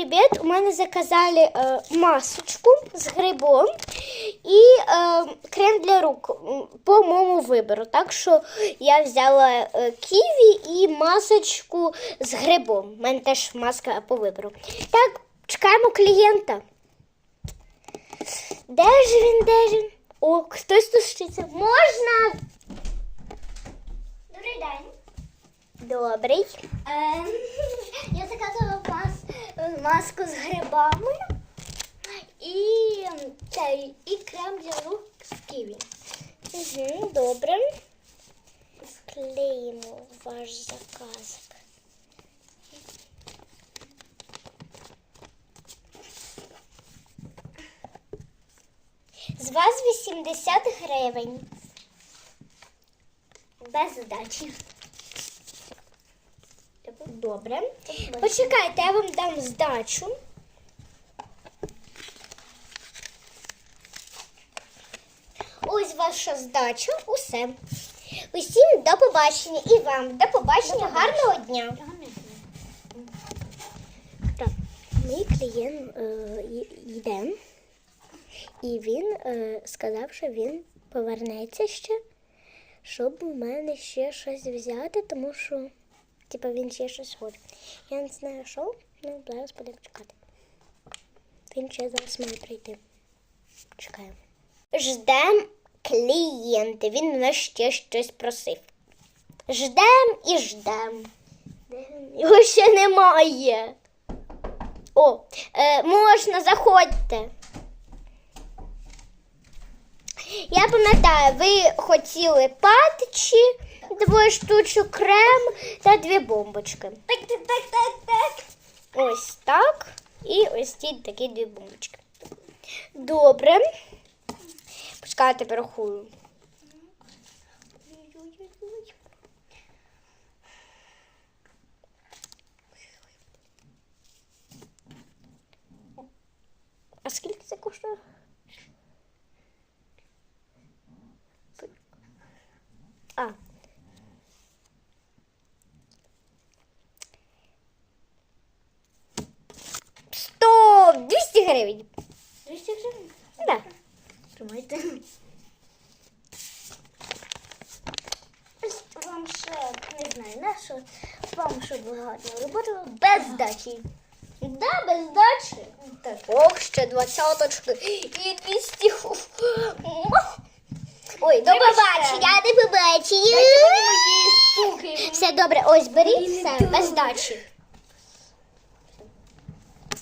привіт! У мене заказали е, масочку з грибом і е, крем для рук по моєму вибору. Так що я взяла е, ківі і масочку з грибом. У мене теж маска по вибору. Так, чекаємо клієнта. Де ж він? Де ж він? О, хтось стучиться. Можна? Добрий день. Добрий. Мас, маску з грибами і, цей, і крем для рук з ківі. Угу, добре. Склеїмо ваш заказик. З вас 80 гривень. Без здачі. Добре. Почекайте, я вам дам здачу. Ось ваша здача. Усе. Усім до побачення і вам до побачення. Гарного дня. Так, мій клієнт е, йде, і він е, сказав, що він повернеться ще, щоб у мене ще щось взяти, тому що типа він ще щось хоче. Я не знаю, що, ну зараз будемо чекати. Він ще зараз має прийти. Чекаємо. Ждем клієнта. Він у нас ще щось просив. Ждем і ждем. Його ще немає. О, е, можна, заходьте. Я пам'ятаю, ви хотіли патчі, двоє штучок крем та дві бомбочки. Так, так, так, так, так. Ось так. І ось ці такі дві бомбочки. Добре. Почекайте, порахую. А скільки це коштує? А. Сто! 200 гривень. 200 гривень. Да. Тримайте. Вам ще, не знаю, на що, вам ще багато роботи без здачі. Да, без здачі. Так. Ох, ще двадцяточки і 200. Ой, до побачення, до побачення. Все добре, ось беріть все, без здачі.